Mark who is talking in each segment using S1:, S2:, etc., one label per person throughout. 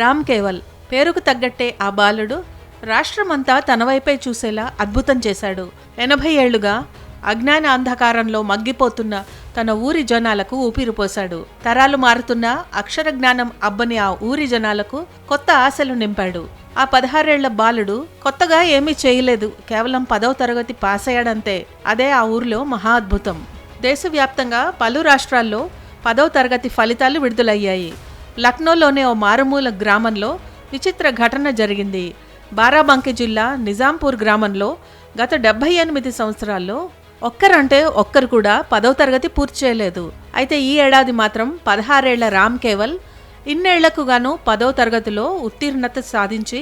S1: రామ్ కేవల్ పేరుకు తగ్గట్టే ఆ బాలుడు రాష్ట్రమంతా తన వైపే చూసేలా అద్భుతం చేశాడు. ఎనభై ఏళ్ళుగా అజ్ఞాన అంధకారంలో మగ్గిపోతున్న తన ఊరి జనాలకు ఊపిరిపోశాడు తరాలు మారుతున్న అక్షర జ్ఞానం అబ్బని ఆ ఊరి జనాలకు కొత్త ఆశలు నింపాడు. ఆ పదహారేళ్ళ బాలుడు కొత్తగా ఏమీ చేయలేదు. కేవలం పదవ తరగతి పాస్ అయ్యాడంతే అదే ఆ ఊరిలో మహా అద్భుతం. దేశవ్యాప్తంగా పలు రాష్ట్రాల్లో పదవ తరగతి ఫలితాలు విడుదలయ్యాయి. లక్నోలోని ఓ మారుమూల గ్రామంలో విచిత్ర ఘటన జరిగింది. బారాబంకి జిల్లా నిజాంపూర్ గ్రామంలో గత డెబ్బై ఎనిమిది సంవత్సరాల్లో ఒక్కరంటే ఒక్కరు కూడా పదవ తరగతి పూర్తి చేయలేదు. అయితే ఈ ఏడాది మాత్రం పదహారేళ్ళ రామ్ కేవల్ ఇన్నేళ్ళకు గాను పదవ తరగతిలో ఉత్తీర్ణత సాధించి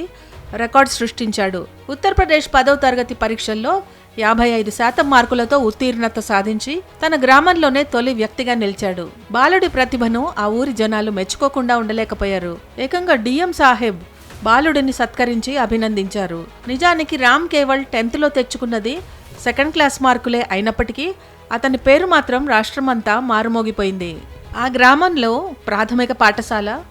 S1: రికార్డ్ సృష్టించాడు. ఉత్తరప్రదేశ్ పదవ తరగతి పరీక్షల్లో యాభై ఐదు శాతం మార్కులతో ఉత్తీర్ణత సాధించి తన గ్రామంలోనే తొలి వ్యక్తిగా నిలిచాడు. బాలుడి ప్రతిభను ఆ ఊరి జనాలు మెచ్చుకోకుండా ఉండలేకపోయారు. ఏకంగా డిఎం సాహెబ్ బాలుడిని సత్కరించి అభినందించారు. నిజానికి రామ్ కేవల్ టెన్త్లో తెచ్చుకున్నది సెకండ్ క్లాస్ మార్కులే అయినప్పటికీ అతని పేరు మాత్రం రాష్ట్రమంతా మారుమోగిపోయింది. ఆ గ్రామంలో ప్రాథమిక పాఠశాల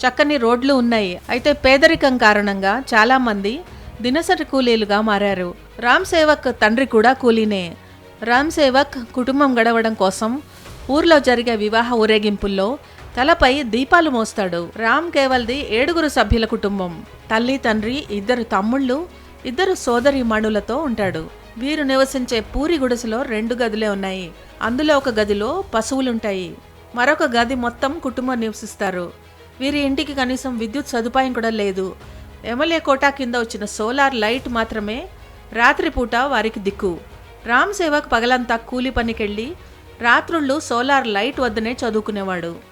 S1: చక్కని రోడ్లు ఉన్నాయి. అయితే పేదరికం కారణంగా చాలామంది దినసరి కూలీలుగా మారారు. రామ్ సేవక్ తండ్రి కూడా కూలీనే. రామ్ సేవక్ కుటుంబం గడవడం కోసం ఊర్లో జరిగే వివాహ ఊరేగింపుల్లో తలపై దీపాలు మోస్తాడు. రామ్ కేవల్ది ఏడుగురు సభ్యుల కుటుంబం. తల్లి తండ్రి ఇద్దరు తమ్ముళ్ళు ఇద్దరు సోదరి మణులతో ఉంటాడు. వీరు నివసించే పూరి గుడిసెలో రెండు గదులే ఉన్నాయి. అందులో ఒక గదిలో పశువులుంటాయి. మరొక గది మొత్తం కుటుంబం నివసిస్తారు. వీరి ఇంటికి కనీసం విద్యుత్ సదుపాయం కూడా లేదు. ఎమ్మెల్యే కోటా కింద వచ్చిన సోలార్ లైట్ మాత్రమే రాత్రిపూట వారికి దిక్కు. రామ్ సేవక్ పగలంతా కూలి పనికెళ్ళి రాత్రుళ్ళు సోలార్ లైట్ వద్దనే చదువుకునేవాడు.